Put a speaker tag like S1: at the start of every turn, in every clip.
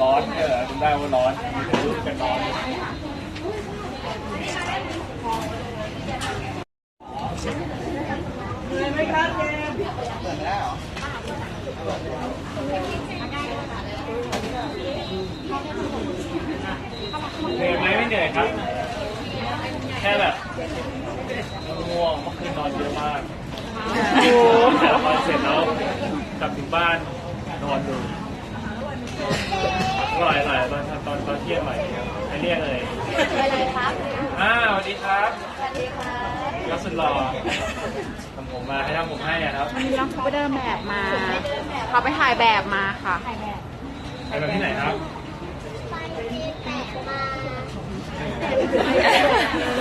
S1: ร้อนมีแต่รูปกันร้อนเหนื่อยไหมไม่เหนื่อยครับ แค่แบบง่วงเมื่อคืนนอนเยอะมากแต่ละวันเสร็จแล้วกลับถึงบ้านนอนดู อร่อยอร่อยตอนตอนตอนเที่ยงอร่อยครับให้เรียกเลย
S2: อะไรครับ
S1: อ้าวสวัสดีครับ
S2: สวัสดีค่ะ
S1: ยศสุดหล่อทำผมมาให้ทำผมให้อะครับ
S3: วันนี้น้องเขาไปเดินแบบมา เขาไปถ่ายแบบมาค่ะ
S2: ถ่ายแบบ
S1: ไปแบบที่ไหนครับ
S2: ไปที่แปะมา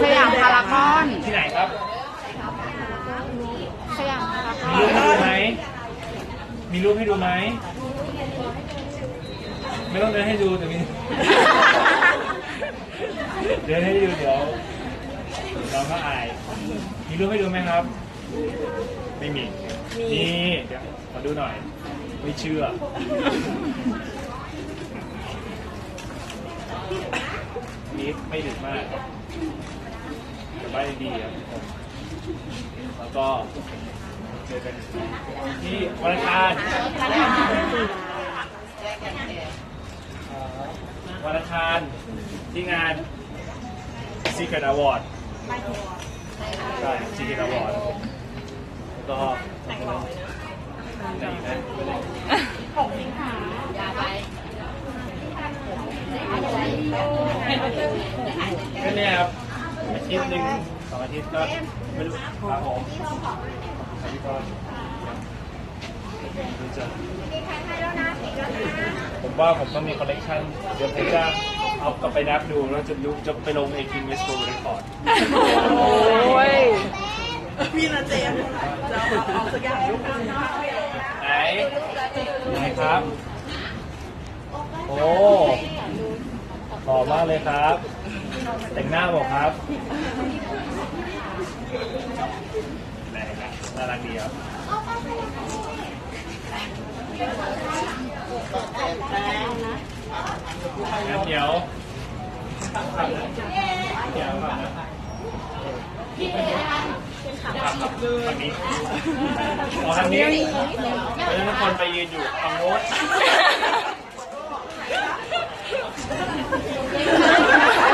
S3: สยามพารากอน
S1: ที่ไหนครับ
S3: สยามพารากอ
S1: มีรูปให้
S3: น
S1: ดูไหมมีรูปให้ดูไหม ไม่ต้องเดินให้ดูแต่มี เดินให้ดูเดี๋ยวน้องก็อาย มีรูปให้ดูไหมครับ ไม่มี นี่เดี๋ยวขอดูหน่อย ไม่เชื่อนี่ไม่ดึกมากสบายดีครับผมแล้วก็เจอกันที่วันอังคาร วันอังคารที่งาน Secret Award ใช่ Secret Award แล้วก็ไหนอีกนะก็เนี่ยครับอาทิตย์หนึ่งสองอาทิตย์ก็ไม่รู้ครับผม ผมว่าผมต้องมีคอลเลกชันเดี๋ยวผมจะเอากลับไปนับดูแล้วจะดูจะไปลงเอคิงเวสโกเรคคอร์ด
S3: โอ้ย
S4: พี่นะเจมส์จะเอาเอาสักอย่างลูกนึง
S1: ไหนไหนครับ โอ้หล่อมากเลยครับ แต่งหน้าบอกครับไหนครับน่ารักดีครับงั้น เดี๋ยวเดี๋ยวครับนะครับครับทางนี้อ๋อทางนี้แล้วทุกคนไปยืนอยู่ฝั่งโน้น